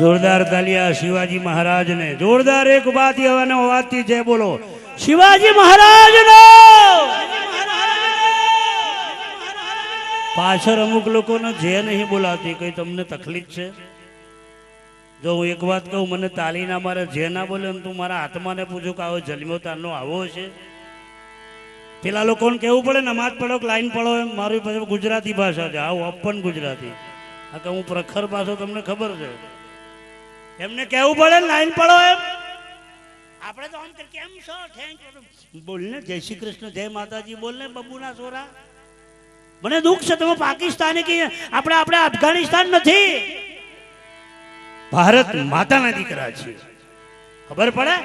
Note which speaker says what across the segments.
Speaker 1: જોરદાર તાલિયા શિવાજી મહારાજને. જોરદાર એક વાત અને અવાજથી જય બોલો. શિવાજી મહારાજનો! પાછળ અમુક લોકોને જે નહીં બોલાતી કઈ તમને તકલીફ છે? જો હું એક વાત કહું, મને તાલી ના મારે જે ના બોલે એમ તું મારા આત્માને પૂછું કે આવો જન્મ્યો તારનો આવો છે? પેલા લોકોને કેવું પડે નમાજ પડો કે લાઈન પડો એમ. મારી પાસે ગુજરાતી ભાષા છે. આવું અપન ગુજરાતી. આ કે હું પ્રખર પાછો તમને ખબર છે? એમને કેવું પડે લાઈન પડો એમ. આપણે તો આમ કેમ છો? થેન્ક યુ બોલ ને જય શ્રી કૃષ્ણ જય માતાજી બોલ ને બબુના સોરા. મને દુઃખ છે તમે પાકિસ્તાની કે આપણે આપણે અફઘાનિસ્તાન નથી. ભારત માતાના દીકરા છીએ. ખબર પડે?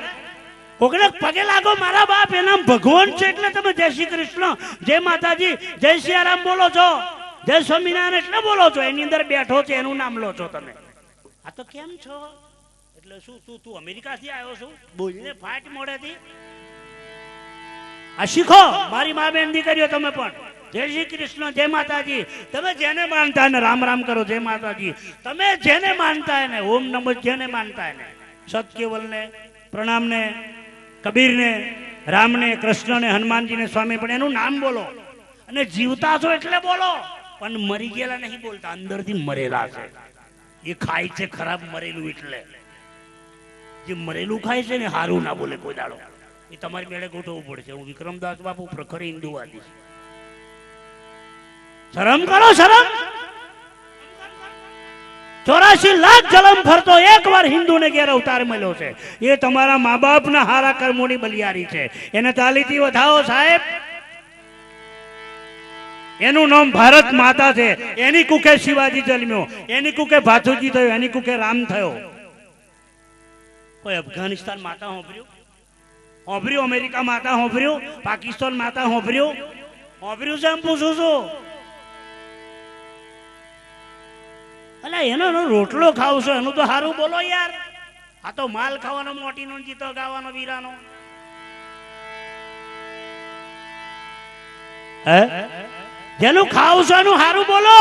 Speaker 1: કોકને પગે લાગો મારા બાપ એના ભગવાન છે એટલે તમે જય શ્રી કૃષ્ણ જય માતાજી જય સિયારામ બોલો છો. જય સ્વામિનારાયણ એટલે બોલો છો. એની અંદર બેઠો છે એનું નામ લો છો તમે. આ તો કેમ છો? એટલે શું તું તું અમેરિકાથી આવ્યો છું? બોલને ફાટ મોડેથી આ શીખો. મારી મા બેન દીકરીઓ તમે પણ. જય શ્રી કૃષ્ણ જય માતાજી. તમે જેને માનતા ને રામ રામ કરો જય માતાજી. તમે જેને માનતા ને ઓમ નમો જેને માનતા ને સત્યવલને પ્રણામને કબીરને રામને કૃષ્ણને હનુમાનજીને સ્વામી પણ એનું નામ બોલો. અને જીવતા છો એટલે બોલો. પણ મરી ગયેલા નહીં બોલતા અંદરથી મરેલા છે. એ ખાય છે ખરાબ મરેલું એટલે. જે મરેલું ખાય છે ને હારું ના બોલે કોઈ દાડો. એ તમારી મેળે ગોઠવવું પડશે. હું વિક્રમદાસ બાપુ પ્રખર હિન્દુવાદી શરમ કરો, શરમ! ચોરાશી લાખ જલમ ફરતો એક વાર હિન્દુને ઘેર અવતાર મળ્યો છે. એ તમારા મા બાપના હારા કર્મોની બલિયારી છે. એને તાલીથી વધાવો, સાહેબ. એનું નામ ભારત માતા છે. એની કુકે શિવાજી જન્મ્યો. એની કુકે ભાથુજી થયો. એની કુકે રામ થયો. કોઈ અફઘાનિસ્તાન માતા હોંભર્યું? હોંભર્યું અમેરિકા માતા હોંભર્યું? પાકિસ્તાન માતા હોંભર્યું? હોંભર્યું છે એમ પૂછું છું. અલા, એનો રોટલો ખાવ છો, એનું તો સારું બોલો યાર. આ તો માલ ખાવાનો, મોટીનો જીતો ગાવાનો, વીરાનો. હે? જેનું ખાવ છો એનું સારું બોલો.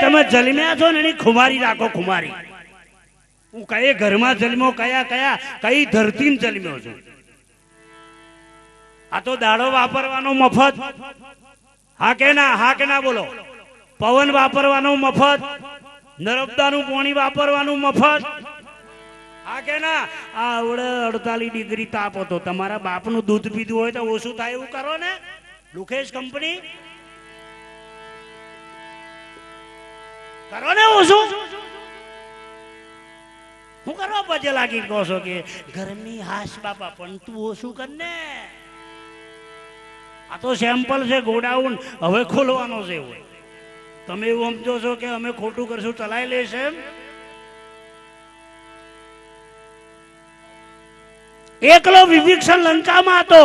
Speaker 1: તમે જલમ્યા છો ને એની ખુમારી રાખો, ખુમારી. હું કઈ ઘરમાં જન્મ્યો કયા કયા, કઈ ધરતી જન્મ્યો છું? આ તો દાડો વાપરવાનો મફત. હા કે ના હા કે ના બોલો. પવન વાપરવાનો મફત. નર્મદાનું પાણી વાપરવાનું મફત. હા કે ના આવડે અડતાલીસ ડિગ્રી તાપ હતો. તમારા બાપનું દૂધ પીધું હોય તો ઓછું થાય એવું કરો ને. લુકેશ કંપની. કરો ને શું? હું કરવા પછી લાગી કહો છો કે ગરમી હાશ બાપા, પણ તું ઓછું કર આ તો સેમ્પલ છે, ગોડાઉન. હવે ખોલવાનો છે એવું. તમે એવું સમજો છો કે અમે ખોટું કરશું, ચલાવી લેશે એકલો વિભીક્ષણ લંકામાં હતો,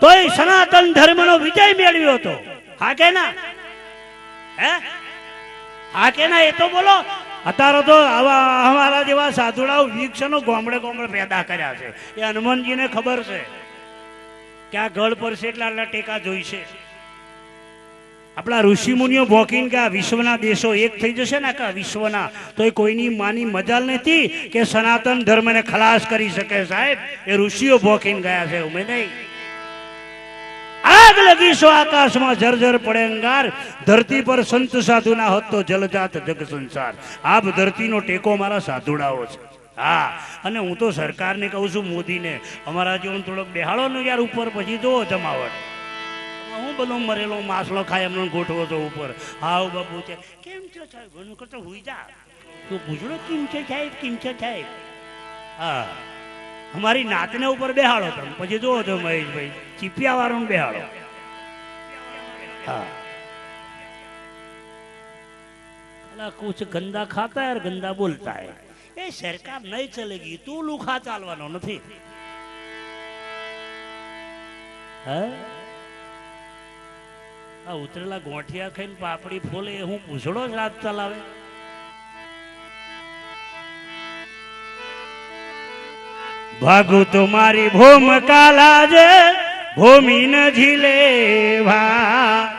Speaker 1: તોય સનાતન ધર્મનો વિજય મેળવ્યો હતો. હા કે ના? હે? હા કે ના, એ તો બોલો. અત્યારે તો આવા અમારા જેવા સાધુડાઓ વિક્ષનો ગોમડે ગોમડે પેદા કર્યા છે. એ હનુમાનજીને ખબર છે કે આ ગળ પર છે એટલા આટલા ટેકા જોઈશે. આપણા ઋષિ મુનિઓ ભોકીને કે આ વિશ્વના દેશો એક થઈ જશે ને કે વિશ્વના, તો એ કોઈની માની મજાલ નથી કે સનાતન ધર્મને ખલાસ કરી શકે સાહેબ. એ ઋષિઓ ભોકીને ગયા છે ઉમે નહીં આગ લગીશો આકાશમાં જર્જર પડે અંગાર. ધરતી પર સંત સાધુ ના હોત તો જલજાત જગ સંસાર. આપ ધરતીનો ટેકો મારા સાધુડાઓ છે. હા, અને હું તો સરકારને કહું છું મોદીને, અમારા જેવું થોડોક બેહાડો ને યાર ઉપર, પછી જોવો જમાવટ. હું બધો મરેલો માસલો ખાય એમનો ગોઠવો છો ઉપર. હાવ બાપુ છે. કેમ છે સાહેબ ઘણું કરતો હુઈ જા. તું પૂછડો કેમ છે સાહેબ? કેમ છે સાહેબ? હા. અમારી નાતને ઉપર બેહાડો તમે. પછી જોવો છો મહેશભાઈ. ચીપિયા વાળો બેહાડો. હા अला कुछ गंदा खाता है और गंदा बोलता है એ સરકાર નહીં ચલેગી તું લુખા ચાલવાનો નથી હે આ ઉતરેલા ગોઠિયા ખાઈને પાપડી ફોલે એ હું પૂછડો જ રાત ચલાવે ભાગુ તો મારી ભૂમ કાલા જે ભૂમિ ન ઝીલે ભા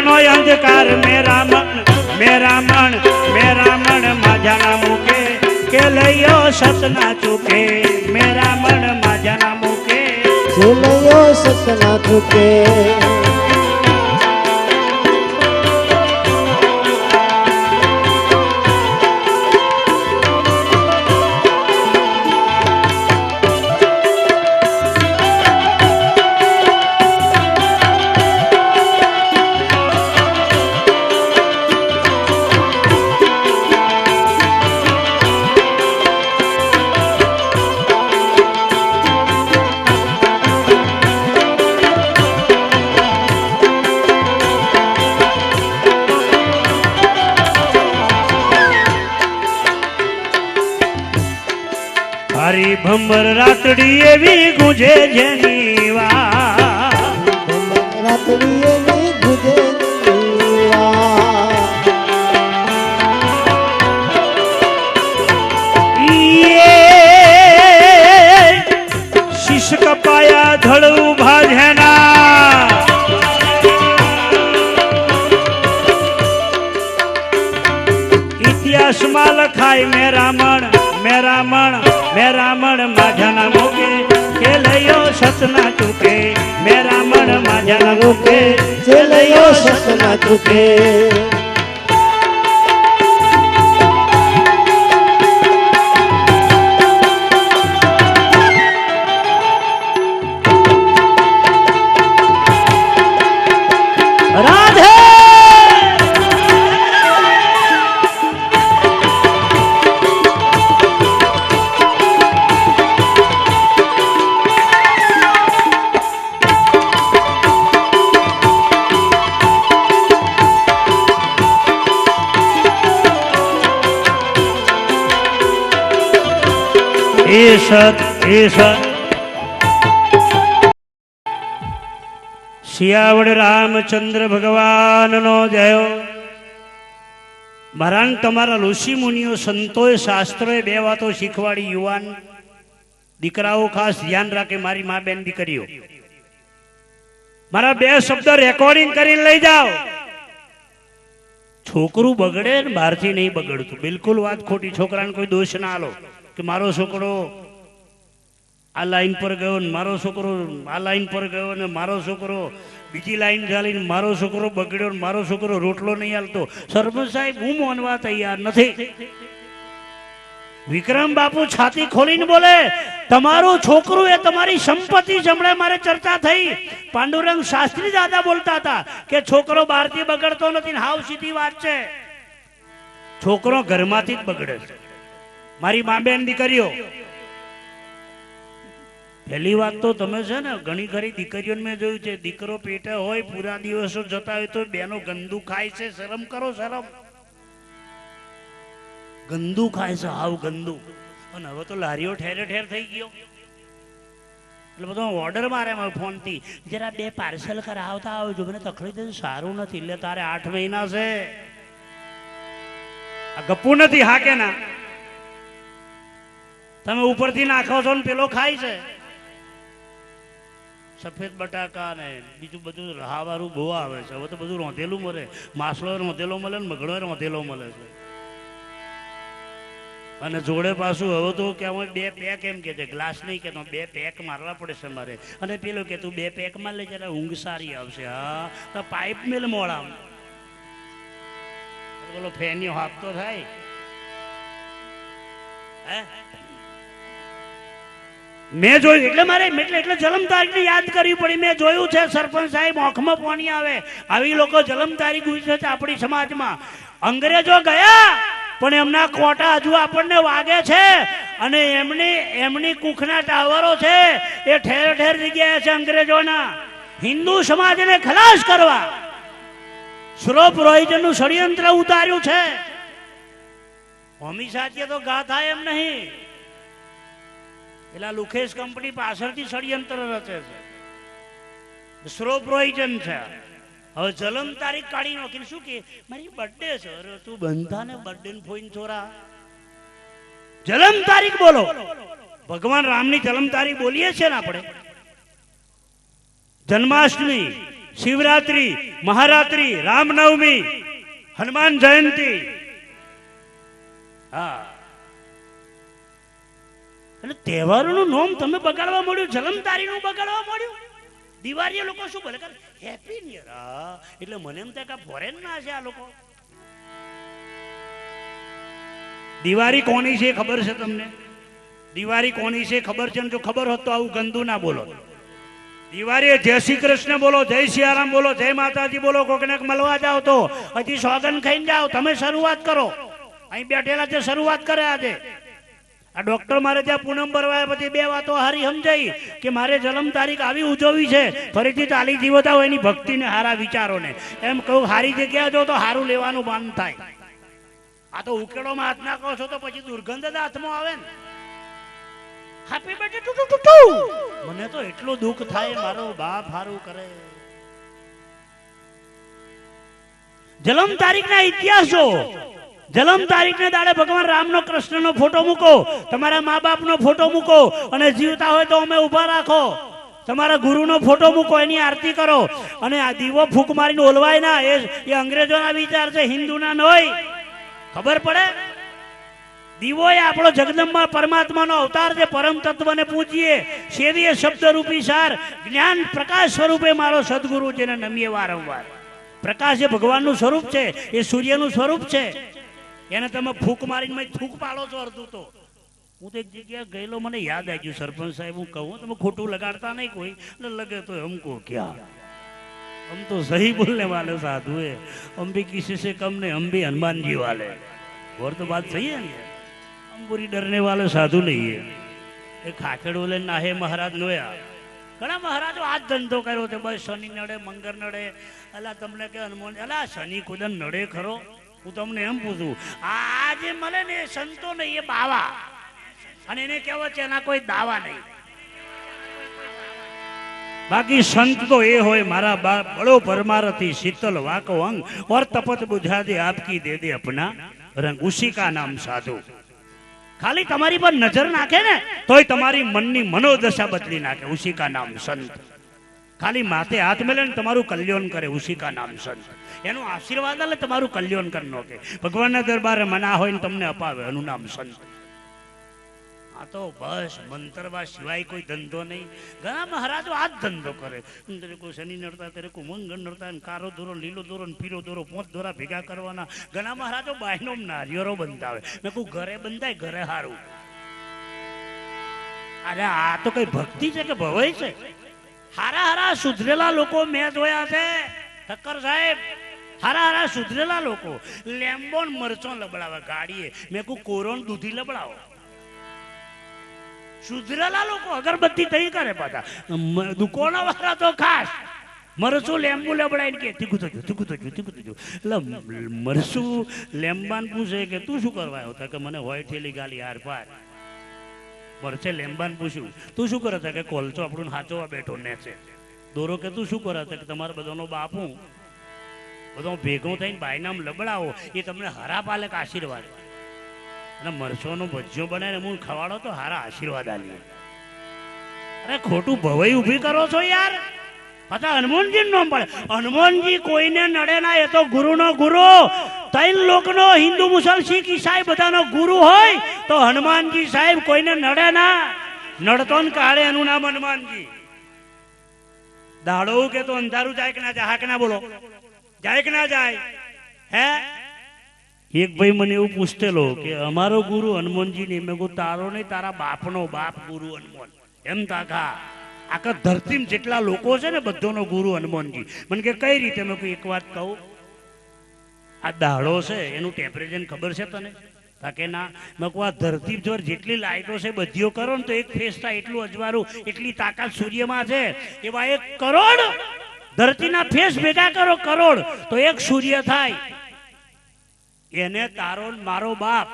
Speaker 1: રાતનો અંધકાર મેરામણ મેરામણ મેરામણ માજાના મુકે, કે લઈયો સતના ચૂકે. મેરામણ માજાના મુકે.
Speaker 2: ઝૂલયો સતના ચૂકે.
Speaker 1: રાતડી એવી ગુંજે જેની વા લયો સતના ચૂકે મેરામણ માઝાના મુકે
Speaker 2: ઝૂલયો સતના ચૂકે
Speaker 1: શિયાવડ રામચંદ્ર ભગવાનનો જયો મહારાજ તમારા ઋષિ મુનિઓ, સંતોએ, શાસ્ત્રોએ બે વાતો શીખવાડી, યુવાન દીકરાઓ ખાસ ધ્યાન રાખે, મારી મા બેન દીકરીઓ. મારા બે શબ્દ રેકોર્ડિંગ કરીને લઈ જાઓ. છોકરું બગડે બહારથી નહીં બગડતું. બિલકુલ વાત ખોટી, છોકરાને કોઈ દોષ ના આલો. કે મારો છોકરો આ લાઈન પર ગયો ને મારો છોકરો આ લાઈન પર ગયો ને મારો છોકરો બીજી લાઈન ચાલીને મારો છોકરો બગડ્યો ને મારો છોકરો રોટલો નહીં હાલતો. સરપંચ સાહેબ, હું માનવા તૈયાર નથી. વિક્રમ બાપુ છાતી ખોલીને બોલે, તમારું છોકરું એ તમારી સંપત્તિ જમણે મારે ચર્ચા થઈ. પાંડુરંગ શાસ્ત્રી દાદા બોલતા હતા કે છોકરો બહારથી બગડતો નથી હાવ સીધી વાત છે. છોકરો ઘરમાંથી જ બગડે છે. મારી મા બેન દીકરીઓ, પહેલી વાત તો તમે છે ને, ઘણી ઘણી દીકરીઓને મેં જોયું છે, દીકરો પેટે હોય, પૂરા દિવસો જતા હોય તો બેનો ગંદુ ખાય છે, શરમ કરો શરમ. ગંદુ ખાય છે, હાવ ગંદુ. અને હવે તો લારીઓ ઠેરે ઠેર થઈ ગયો. એટલે બધો ઓર્ડર મારે મારા ફોનથી. જરા બે પાર્સલ કરાવતા આવજો, મને તકલીફ સારું નથી, એટલે તારે આઠ મહિના છે. આ ગપ્પુ નથી, હા કે ના? તમે ઉપરથી નાખો છો ને પેલો ખાય છે. સફેદ બટાકા ને બીજું બધું રહાવાળું બહુ આવે છે. હવે તો બધું રોંધેલું મળે. માસલો રોંધેલો મળે ને મગડો રોંધેલો મળે છે. અને જોડે પાછું હવે તો કે હું બે પેક એમ કે છે. ગ્લાસ નહીં કે બે પેક મારવા પડે છે મારે. અને પેલો કે તું બે પેકમાં લઈ જરા ઊંઘ સારી આવશે. હા, તો પાઇપ મેલ મોડા બોલો ફેનની હાફ તો થાય. હે? મેં જોયું, એટલે મારે, એટલે એટલે જલમ તારીખને યાદ કરવી પડી. મેં જોયું છે, સરપંચ સાહેબ આંખમાં પાણી આવે. આવી લોકો જલમ તારીખ વિશે છે આપણી સમાજમાં. અંગ્રેજો ગયા, પણ એમના કોટા હજુ આપણને વાગે છે. અને એમની એમની કુખના ટાવરો છે, એ ઠેર ઠેર જગ્યાએ છે અંગ્રેજોના. હિન્દુ સમાજને ખલાસ કરવા. શ્રોપ રોહિતનું ષડયંત્ર ઉતાર્યું છે. હોમી સાથે તો ગાથા એમ નહીં. પેલા લુખેશ કંપની પાછળથી ષડયંત્ર રચે છે. શ્રોપ રોહિજન છે. હવે જલમ તારીખ કાઢી નાખીને શું કે, મારી બર્થડે છે. અરે, તું બંધા ને બર્થડે ને ફોઈન છોરા જલમ તારીખ બોલો. ભગવાન રામની જલમ તારીખ બોલીએ છીએ ને આપણે. જન્માષ્ટમી, શિવરાત્રી, મહારાત્રી, રામનવમી, હનુમાન જયંતી. હા. એટલે તહેવારોનું નોમ તમે બગાડવા મળ્યું, જલમતારીનું બગાડવા મળ્યું. દિવાળીએ લોકો શું બોલે હેપી ન્યુ એટલે મને એમ થાય કે ફોરેન ના છે આ લોકો. દિવાળી કોની છે ખબર છે તમને? દિવાળી કોની છે ખબર છે? ને જો ખબર હોત તો આવું ગંદુ ના બોલો. દિવાળીએ જય શ્રી કૃષ્ણ બોલો, જય સિયારામ બોલો, જય માતાજી બોલો, કોકને મળવા જાઓ તો. હજી સોગન ખાઈને જાઓ, તમે શરૂઆત કરો. અહીં બેઠેલા છે, શરૂઆત કરે આજે. આ ડોક્ટર મારે ત્યાં પૂનમ ભરવાયા પછી બે વાતો હારી સમજાઈ કે મારે જન્મ તારીખ આવી ઉજવવી છે, ફરીથી ચાલી જીવતા હોય એની ભક્તિને હારા વિચારોને. એમ કહું, હારી જગ્યા જો તો હારું લેવાનું બંધ થાય. આ તો ઉકેડોમાં હાથ નાખો છો તો પછી દુર્ગંધ જ હાથમાં આવે ને. Happy birthday to to to. મને તો એટલું દુઃખ થાય, મારો બાપ હારું કરે. જન્મ તારીખના ઇતિહાસો. જન્મ તારીખને દાડે ભગવાન રામનો, કૃષ્ણનો ફોટો મૂકો, તમારા મા બાપનો ફોટો મૂકો અને જીવતા હોય તો અમે ઊભા રાખો. તમારા ગુરુનો ફોટો મૂકો, એની આરતી કરો. અને આ દીવો ફૂંક મારીને ઓલવાય ના, એ એ અંગ્રેજોના વિચાર છે, હિન્દુના ન હોય ખબર પડે? દીવો એ આપણો જગદંબા પરમાત્માનો અવતાર છે, પરમ તત્વને પૂજીએ. સેવીએ શબ્દરૂપી સાર, જ્ઞાન પ્રકાશ સ્વરૂપે મારો સદગુરુ જેને નમીએ વારંવાર. પ્રકાશ એ ભગવાનનું સ્વરૂપ છે, એ સૂર્યનું સ્વરૂપ છે. એને તમે ફૂંક મારીને થૂક પાડો છો અડધું તો. હું તો એક જગ્યાએ ગયેલો, મને યાદ આવી ગયું, સરપંચ સાહેબ, હું કહું, તમે ખોટું લગાડતા નહીં કોઈ. એટલે લગે તો હમકો ક્યાં? હમ તો સહી બોલને વાલે સાધુ એ. અંબી ભી કિસી સે કમ ને અંબી હનુમાનજી વાલે. ઓર તો વાત સહી હે ને હમ ડરને વાલે સાધુ લઈએ. એ ખાખેડો લઈને નાહે મહારાજ નોયા ઘણા મહારાજો આ જ ધંધો કર્યો છે. બસ શનિ નડે મંગર નડે. અલા તમને કે હનુમાન, અલા શનિ કુદન નડે ખરો. હું તમને એમ પૂછું આ જે મળે ને સંતો ને એ બાવા. અને એને કહેવાય છે, એના કોઈ દાવા નહીં. બાકી સંત તો એ હોય, મારા બાપ બળો પરમારથી શીતલ વાકો અંગ ઓર તપત બુઝા દે આપકી દે દે અપના રંગ. ઉસી નામ સાધુ. ખાલી તમારી પર નજર નાખે ને, તોય તમારી મનની મનોદશા બદલી નાખે. ઉસી નામ સંત. ખાલી માથે હાથ મેલે તમારું કલ્યાણ કરે ઉષિકા નામ સંત એનો આશીર્વાદ આલે, તમારું કલ્યાણ કરી નાખે ભગવાનના દરબારે મના હોય ને તમને અપાવે, એનું નામ સંત આ તો બસ, મંતરવા સિવાય કોઈ ધંધો નહીં. ઘણા મહારાજો આ જ ધંધો કરે. તેરે કોઈ શનિ નડતા તેરે કોઈ મંગ નડતા કારો દોરો, લીલો દોરો પીરો દોરો પોત દોરા ભેગા કરવાના. ઘણા મહારાજો બાયનો નારિયેરો બંધાવે. મેં કહું, ઘરે બંધાય, ઘરે હારું. અરે આ તો કઈ ભક્તિ છે કે ભવય છે? હારા હારા સુધરેલા લોકો મેં જોયા છે. ઠક્કર સાહેબ, હારા હારા સુધરેલા લોકો. લેમ્બોન મરચો લબડાવે, ગાડીએ. મેં કહું, કોરોન દૂધી લબડાવો. સુધરેલા લોકો અગરબત્તી થઈ કરે પાછા. દુકાનો વાળા તો ખાસ. મરસું લેમ્બુ લબડાઈને કે, તીખું થયું તીખું થયું તીખું થયું એટલે મરસું લેમ્બાન પૂછે કે, તું શું કરવા આવ્યો? કે, મને હોય થેલી ગાલી હાર પાર. મરચે લેમ્બાન પૂછ્યું, તું શું કરે છે? કે કોલચો આપણું હાચવા બેઠો ને છે. દોરો કે, તું શું કરે છે? કે તમારા બધાનો બાપુ બધો ભેગો થઈને ભાઈનામ લબડાવો, એ તમને હરા પાલક આશીર્વાદ અને મરસોનો ભજ્યો બને ને હું ખવાડો તો હારા આશીર્વાદ આલી અરે ખોટું ભવાઈ ઊભી કરો છો યાર. હનુમાનજી નો પડે હનુમાનજી કોઈને નડે ના, એ તો ગુરુનો ગુરુ. ત્રણ લોકનો હિન્દુ મુસલ શીખ, ઈસાઈ બધાનો ગુરુ હોય, તો હનુમાનજી સાહેબ કોઈને નડે ના? નડતો ને કાળે એનું નામ હનુમાનજી. દાડો કે તો અંધારું જાય કે ના જાય? હાક ના બોલો. જાય કે ના જાય? હે? એક ભાઈ મને એવું પૂછતેલો કે અમારો ગુરુ હનુમાનજી ને મેં કહું તારો નહીં, તારા બાપનો બાપ ગુરુ હનુમાન. એમ તાકા આખા ધરતીમાં જેટલા લોકો છે ને બધોનો ગુરુ હનુમાનજી. મને કે કઈ રીતે? મેં એક વાત કહું. આ દાડો છે, એનું ટેમ્પરેચર ખબર છે તને? કે ના. મેં કહું, આ ધરતી પર જેટલી લાઇટો છે, બધીઓ કરો ને તો એક ફેસ થાય, એટલું અજવાળું, એટલી તાકાત સૂર્યમાં છે. એવા એક કરોડ ધરતીના ફેસ ભેગા કરો, કરોડ. તો એક સૂર્ય થાય. એને તારો મારો બાપ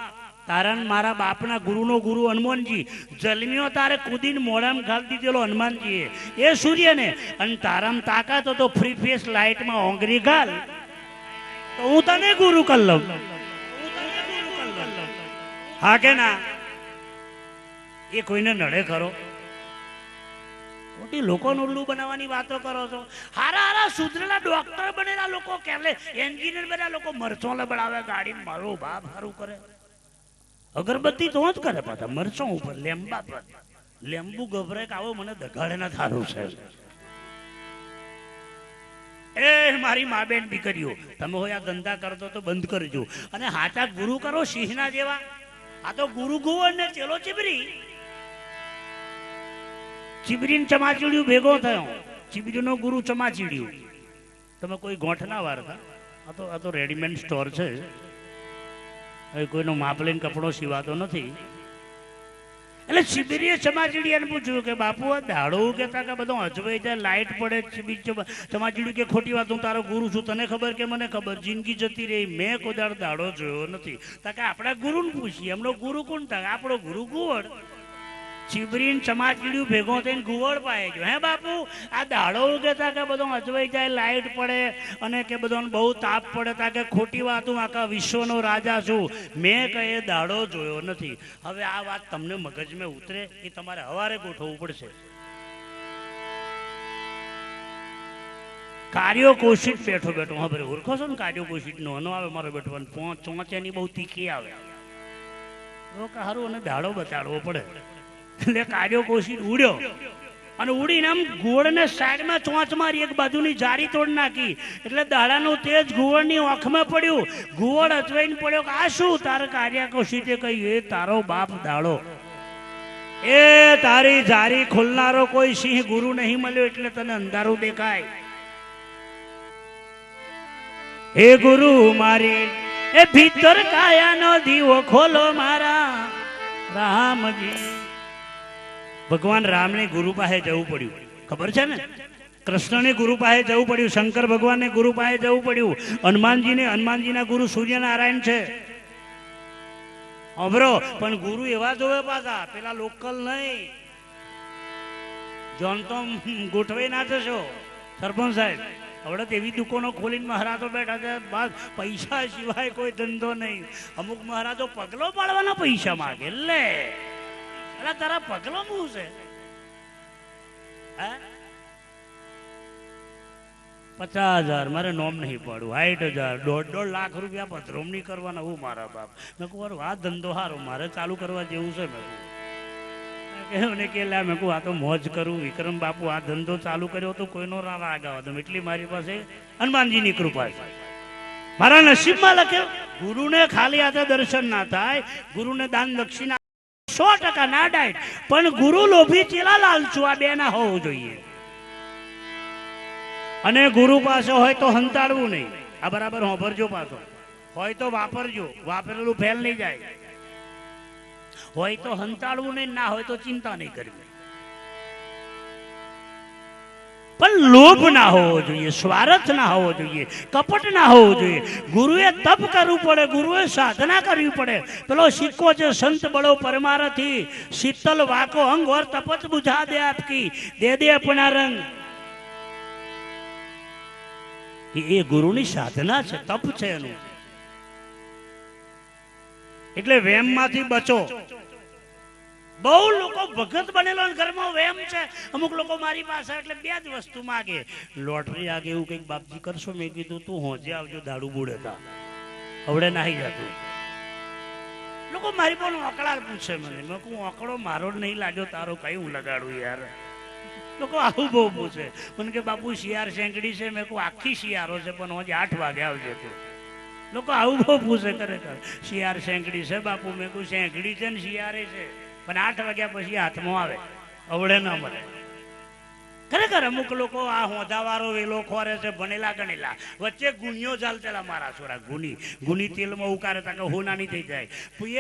Speaker 1: તારા ને મારા બાપના ગુરુનો ગુરુ હનુમાનજી. જલમ્યો તારે કુદીને મોડામ ઘાલી દીધેલો હનુમાનજી એ સૂર્યને. અને તારામ તાકાત તો ફ્રી ફેસ લાઇટમાં ઓંગરી ઘાલ. તો હું તને ગુરુ કર લઉં. હા કે ના? એ કોઈને નડે ખરો? મોટી લોકો ઉલ્લુ બનાવવાની વાતો કરો છો. હારા હારા સુધરેલા ડોક્ટર બનેલા લોકો કેલે એન્જિનિયર બનેલા લોકો મરચો લબડાવે ગાડી મારું, બાપ સારું કરે. અગરબત્તી તો જ કરે પાછા મરચો ઉપર લેમ્બા પર. લેમ્બુ ગભરાય કે આવો મને દગાડે ના થારું છે. એ મારી મા બેન દીકરીઓ, તમે હોય આ ધંધા કરતો તો બંધ કરજો. અને હાચા ગુરુ કરો સિંહના જેવા. આ તો ગુરુ ગુવડ ને ચેલો ચીબરી. ચીબરીને ચમાચીડ્યું ભેગો થયો. ચીબરીનો ગુરુ ચમાચીડ્યું. તમે કોઈ ગોઠના વારતા? આ તો આ તો રેડીમેડ સ્ટોર છે. હવે કોઈનો માપ લઈને કપડો સીવાતો નથી. એટલે શિબિરીય ચમાચીડિયાને પૂછ્યું કે, બાપુ, આ દાડો કહેતા કે બધો અજવાઈ જાય, લાઈટ પડે શિબિર ચમાચીડ્યું કે, ખોટી વાત, હું તારો ગુરુ છું, તને ખબર કે મને ખબર? જિંદગી જતી રહી, મેં કોઈ દાડો જોયો નથી. તા કે, આપણા ગુરુને પૂછીએ, એમનો ગુરુ કોણ? થાય આપણો ગુરુ ગુવડ ચીબરીને ચમાચીડ્યું ભેગો થઈને ગુવડ પાય ગયો. હે બાપુ, આ દાડો કહેતા કે બધો અજવાઈ જાય, લાઈટ પડે અને કે બધાને બહુ તાપ પડે તા કે ખોટી વાત હું આખા વિશ્વનો રાજા છું. મેં કઈ દાડો જોયો નથી. હવે આ વાત તમને મગજમાં ઉતરે, એ તમારે હવારે ગોઠવવું પડશે. કાર્યો કોશિશ બેઠો બેઠો. હા ઓળખો છો ને કાર્યો કોશિશ નો નો આવે મારો બેઠો પોંચ ચોંચેની બહુ તીખી આવે. રોકા હારું, અને દાડો બતાડવો પડે. એટલે કાર્યો કોશી ઉડ્યો. અને ઉડીને આમ ઘોડને સાઈડમાં ચોંચ મારી એક બાજુની જારી તોડ નાખી. એટલે દાડાનું તેજ ઘુવડની ઓંખમાં પડ્યું. ઘુવડ અચવાઈને પડ્યો કે, આ શું તારે કાર્ય તે કહ્યું? એ તારો બાપ દાડો. એ તારી જારી ખોલનારો કોઈ સિંહ ગુરુ નહીં મળ્યો એટલે તને અંધારું દેખાય. હે ગુરુ મારી, એ ભીતર કાયાનો દીવો ખોલો મારા રામજી. ભગવાન રામને ગુરુ પાસે જવું પડ્યું. ખબર છે ને? કૃષ્ણને ગુરુ પાસે જવું પડ્યું, શંકર ભગવાનને ગુરુ પાસે જવું પડ્યું. હનુમાનજીને, હનુમાનજીના ગુરુ સૂર્યનારાયણ છે. અભરો, પણ ગુરુ એવા જોવે પાછા, પેલા લોકલ નહીં. જોન તો ગોઠવાઈ ના થશો સરપંચ સાહેબ હવે એવી દુકાનો ખોલીને મહારાજો બેઠા છે. બસ પૈસા સિવાય કોઈ ધંધો નહીં. અમુક મહારાજો પગલો પાડવાના પૈસા માગે લે. અલા, તારા પગલો શું છે. પચાસ હજાર, મારે નોમ નહીં પાડવું. સાઠ હજાર, દોઢ દોઢ લાખ રૂપિયા પધરોમણી કરવાના. હું મારા બાપ. મેં કહું આ ધંધો સારો મારે ચાલુ કરવા જેવું છે. મેં કહું. કે લા મેં કહું, આ તો મોજ કરું. વિક્રમ બાપુ, આ ધંધો ચાલુ કર્યો તો કોઈનો રાગ આગળ હતો એટલી મારી પાસે હનુમાનજીની કૃપા છે. મારા નસીબમાં લખ્યો, ગુરુને ખાલી હાથે દર્શન ના થાય. ગુરુને દાન દક્ષિણા સો ટકા ના ડાયટ પણ ગુરુ લોભી ચેલા લાલચુ આ બે ના હોવું જોઈએ. અને ગુરુ પાસે હોય તો હંતાડવું નહીં. આ બરાબર હોભરજો પાછો. હોય તો વાપરજો. વાપરેલું ફેલ નહીં જાય. હોય તો હંતાડવું નહીં, ના હોય તો ચિંતા નહીં કરવી. લોભ ના હોવો જોઈએ, સ્વાર્થ ના હોવો જોઈએ, કપટ ના હોવો જોઈએ. ગુરુએ તપ કરવું પડે, ગુરુએ સાધના કરવી પડે. પેલો સિક્કો છે, સંત બળો પરમારથી શીતલ વાકો અંગ વર તપત બુઝા દે આપકી, દે દે અપના રંગ. એ ગુરુની સાધના છે, તપ છે એનું. એટલે વેમમાંથી બચો. બહુ લોકો ભગત બનેલો ઘરમાં વેમ છે. અમુક લોકો મારી પાસે એટલે બે જ વસ્તુ માગે. લોટરી આગે એવું કંઈક બાપજી કરશો? મેં કીધું, તું હોજે આવજો દાડુ બુડે હવડે નાહી જતું. લોકો મારી પણ ઓકળા પૂછે મને. મેં કહું, ઓકળો, મારો નહીં લાગ્યો, તારો કઈ હું લગાડું યાર? લોકો આવું બહુ પૂછે. મને કે, બાપુ શિયાર શેંકડી છે? મેં કહું, આખી શિયારો છે, પણ હોજે આઠ વાગે આવજે તું. લોકો આવું બહુ પૂછે ખરેખર. શિયાર શેંકડી છે બાપુ? મેં કહું, શેંકડી છે ને શિયારે છે. પણ આઠ વાગ્યા પછી હાથમાં આવે. અવળે ન મળે. ખરેખર અમુક લોકો આ હોદાવાળો વેલો ખોરે છે, ભણેલા ગણેલા. વચ્ચે ગુણિયો ચાલતેલા મારા છોરા. ગુની. ગુની તેલમાં ઉકારે તા કે હોનાની થઈ જાય.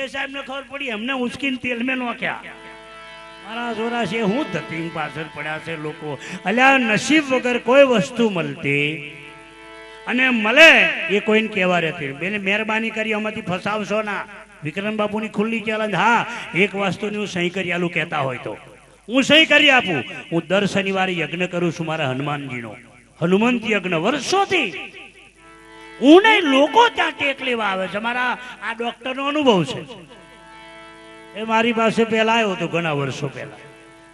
Speaker 1: સાહેબ ને ખબર પડી એમને ઉચકીને તેલ મેં નોખ્યા. મારા છોરા છે, હું ધતિંગ પાછળ પડ્યા છે લોકો. અલ્યા, નસીબ વગર કોઈ વસ્તુ મળતી અને મળે એ કોઈને કહેવા રહેતી. બેને મહેરબાની કરી, આમાંથી ફસાવશો ના. વિક્રમ બાપુની ખુલ્લી ચેલેન્જ હા, એક વાસ્તુની હું સહી કરી આલું કહેતા હોય તો. હું સહી કરી આપું. હું દર શનિવારે યજ્ઞ કરું છું મારા હનુમાનજીનો. હનુમંત યજ્ઞ વર્ષોથી. હું નહીં લોકો ત્યાં ટેક લેવા આવે છે. મારા આ ડોક્ટરનો અનુભવ છે. એ મારી પાસે પહેલા આવ્યો હતો ઘણા વર્ષો પહેલા.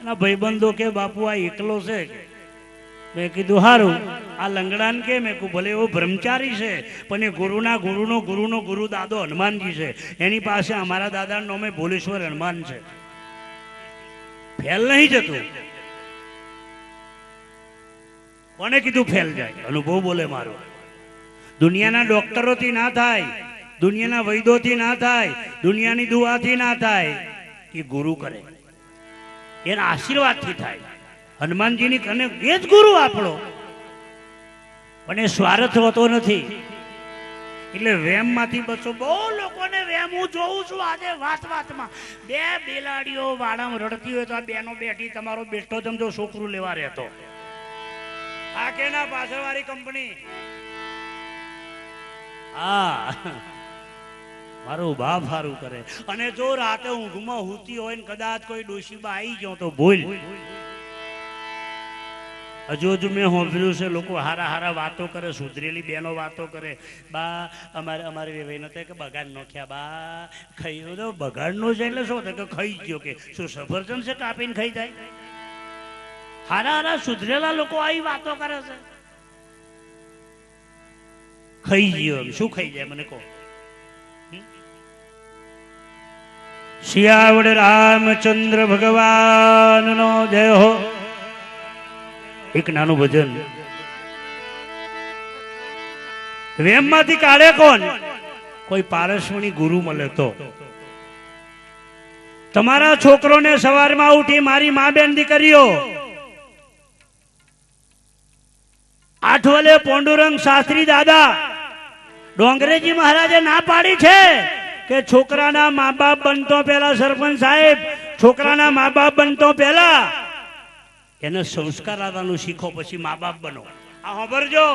Speaker 1: એના ભાઈબંધો કે, બાપુ, આ એકલો છે મેં કીધું સારું આ લંગડાન કે? મેં કીધું, ભલે એવો બ્રહ્મચારી છે, પણ એ ગુરુના ગુરુનો ગુરુનો ગુરુ દાદો હનુમાનજી છે. એની પાસે અમારા દાદાનું નામે ભોલેશ્વર હનુમાન છે. ફેલ નહીં જતું. કોને કીધું ફેલ જાય? અનુભવ બોલે મારો. દુનિયાના ડોક્ટરોથી ના થાય, દુનિયાના વૈદોથી ના થાય, દુનિયાની દુઆથી ના થાય એ ગુરુ કરે. એના આશીર્વાદથી થાય. હનુમાનજીની કને એ જ ગુરુ આપણો. પણ એ સ્વાર્થ હોતો નથી. એટલે વેમમાંથી બચો બહુ લોકોને વેમ, હું જોઉં છું આજે વાત વાતમાં. બે બિલાડીઓ વાડામ રડતી હોય તો આ બેનો બેઠી તમારો બેઠો જમજો છોકરું લેવા રહેતો. આ કેના પાછળવાળી કંપની? હા. મારું બાપ સારું કરે. અને જો રાતે ઊંઘમાં હુતી હોય ને કદાચ કોઈ ડોશીબા આવી ગયો તો ભૂલ હજુ હજુ મેં સાંભળ્યું છે, લોકો હારા હારા વાતો કરે, સુધરેલી બેનો વાતો કરે. બા, અમારે અમારે વેવાઈ નતા કે બગાડ નોખ્યા. બા, ખાઈ તો બગાડનો છે એટલે શું કે ખાઈ ગયો કે? શું સફરજન છે કાપીને ખાઈ જાય? હારા હારા સુધરેલા લોકો આવી વાતો કરે છે. ખાઈ ગયો શું ખાઈ જાય મને કહો? શિયાવડ રામચંદ્ર ભગવાનનો જય હો. એક નાનું ભજન. વેમમાંથી કાઢે કોણ? કોઈ પારસવણી ગુરુ મળે તો. તમારા છોકરોને સવારમાં ઉઠી મારી મા બેન દીકરીઓ, આઠવલે પોંડુરંગ શાસ્ત્રી દાદા, ડોંગરેજી મહારાજે ના પાડી છે કે છોકરાના મા બાપ બનતો પહેલા સરપંચ સાહેબ, છોકરાના મા બાપ બનતો પહેલા એને સંસ્કાર આપવાનું શીખો પછી મા બાપ બનો આ સાંભળજો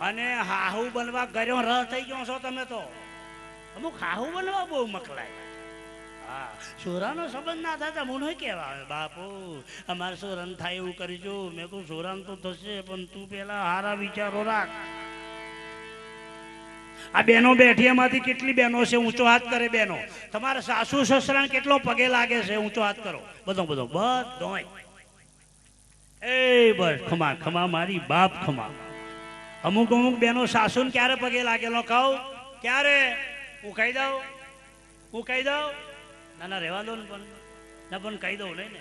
Speaker 1: અને હાહુ બનવા ગયો રહ થઈ ગયો છો તમે તો અમુક હાહુ બનવા બહુ મકલાય હા સોરાનો સંબંધ ના થતા હું નહીં કહેવા આવે બાપુ અમારે સોરાન થાય એવું કરીશું મેં કહું સોરાન તો થશે પણ તું પેલા હારા વિચારો રાખ આ બેનો બેઠી એમાંથી કેટલી બેનો છે ઊંચો હાથ કરે બેનો તમારા સાસુ સસરાને કેટલો પગે લાગે છે ઊંચો હાથ કરો બધો બધો બધોય એ બસ, ખમા ખમા, મારી બાપ ખમા. અમુક અમુક બેનો સાસુન ક્યારે પગે લાગેલો કહું. ક્યારે? હું કહી દઉં? હું કહી દઉં? ના ના, રહેવા દો ને પણ. ના, પણ કહી દઉં નહીં ને.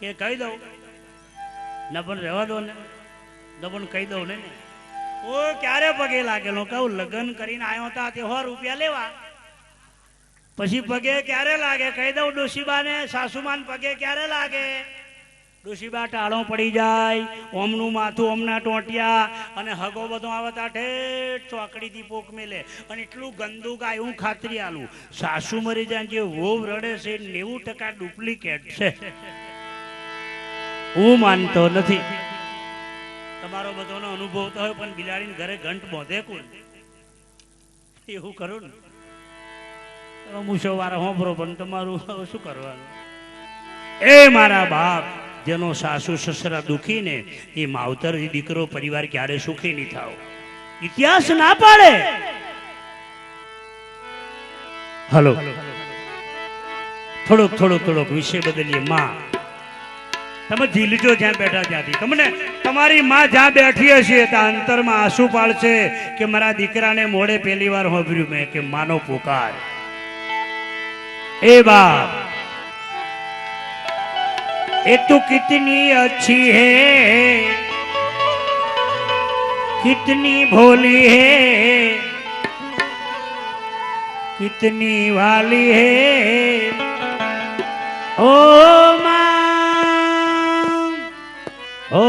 Speaker 1: કે કહી દઉં? ના, પણ રહેવા દો ને. ના, પણ કહી દઉં નહીં ને. ઓ, ક્યારે પગે લાગેલો કહું. લગ્ન કરીને આવ્યો હતા તે હો રૂપિયા લેવા. પછી પગે ક્યારે લાગે? કહી દઉં, ડોશીબાને, સાસુમાન પગે ક્યારે લાગે? ડોશીબા ટાળો પડી જાય, ઓમનું માથું ઓમના ટોટિયા, અને હગો બધો આવતા ઠેઠ ચોકડીથી પોક મેલે. અને એટલું ગંદુ ગાય હું ખાતરી આલું. સાસુ મરી જાય જે વોવ રડે છે, નેવું ટકા ડુપ્લિકેટ છે. હું માનતો નથી. તમારો બધોનો અનુભવ તો હોય, પણ બિલાડીને ઘરે ઘંટ બોધે કોણ એવું કરું ને. તમે મૂછો વાળા હોંભરો, પણ તમારું શું કરવાનું? એ મારા બાપ. જેનો સાસુ સસરા દુખી ને એ માવતર દીકરો પરિવાર ક્યારે સુખી નહીં થાવ. ઇતિહાસ ના પાડે. હલો. થોડોક થોડોક થોડોક વિષય બદલીએ. માં, તમે ઝીલજો જ્યાં બેઠા ત્યાંથી. તમને, તમારી માં જ્યાં બેઠી હશે, ત્યાં અંતરમાં આંસુ પાડશે કે મારા દીકરાને મોડે પહેલી વાર હોભર્યું મેં કે માનો પુકાર. એ બાપ ये तो कितनी अच्छी है कितनी भोली है कितनी वाली है ओ माँ ओ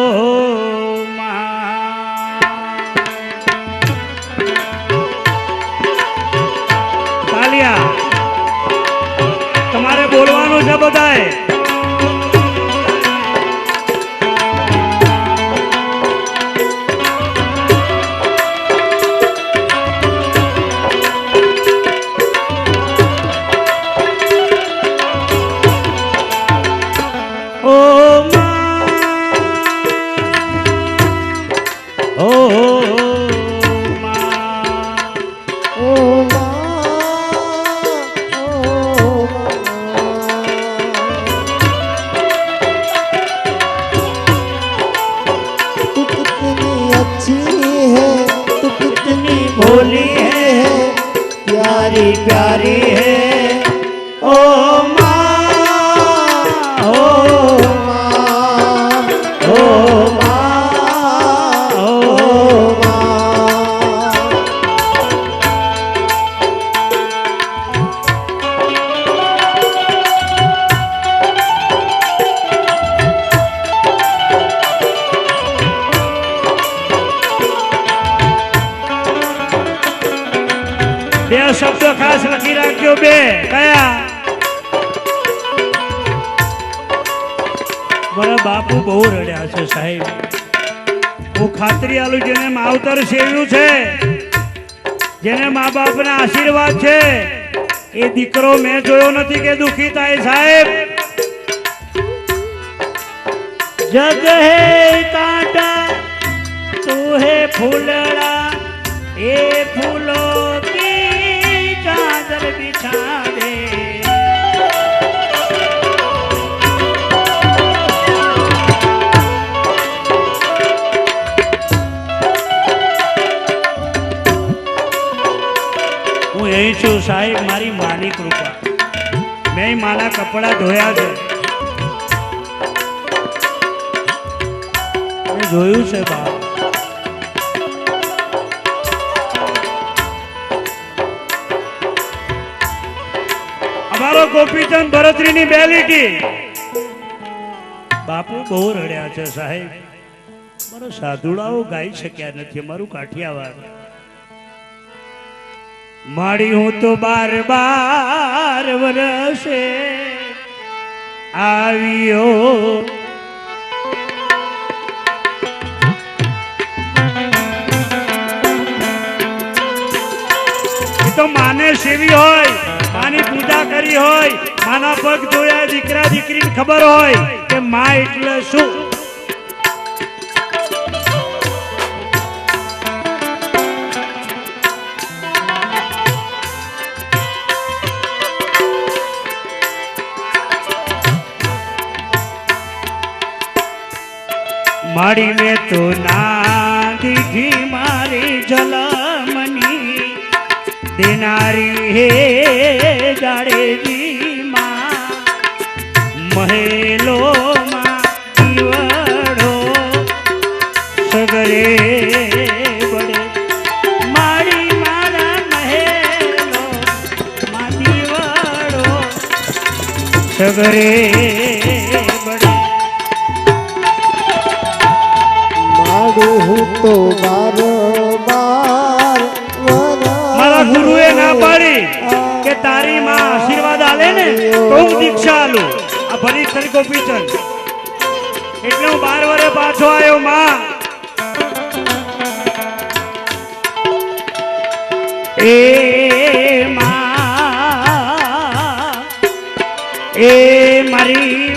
Speaker 1: माँ તાલિયા તમારે બોલવાનું છે બધાએ બે શબ્દો ખાસ લખી રાખજો બે. કયા? મારા બાપુ બહુ રડ્યા છે સાહેબ. હું ખાતરી આલું જેને માવતર સેવ્યું છે, જેને મા બાપના આશીર્વાદ છે, એ દીકરો મેં જોયો નથી કે દુખી થાય સાહેબ. જગ હે કાંટા, તું હે ફૂલડા, એ ફૂલો અહીં છું સાહેબ, મારી માની કૃપા. મેં માના કપડા ધોયા છે. મેં જોયું છે બાપ અમારો ગોપીચંદ ભરતરીની બે લીટી બાપુ બહુ રડ્યા છે સાહેબ. મારો સાધુડાઓ ગાઈ શક્યા નથી, અમારું કાઠિયાવાડ. માડી હું તો બાર બાર વરસે આવ્યો. તો માને સેવી હોય, માની પૂજા કરી હોય, માના પગ ધોયા દીકરા દીકરીને ખબર હોય કે માં એટલે શું? માડી મેં તો ના દીધી મારી જલમની દેનારી હે જાડેજી માં સગરે મહેલો માં દીવડો સગરે
Speaker 2: તો બાર
Speaker 1: મારા ગુરુએ ના પાડી કે તારી માં આશીર્વાદ આલે ને તો હું દીક્ષા આલું. આ ભરી ખરી ગોપીચંદ એટલે હું બાર વરે પાછો આવ્યો માં. એ માં એ મારી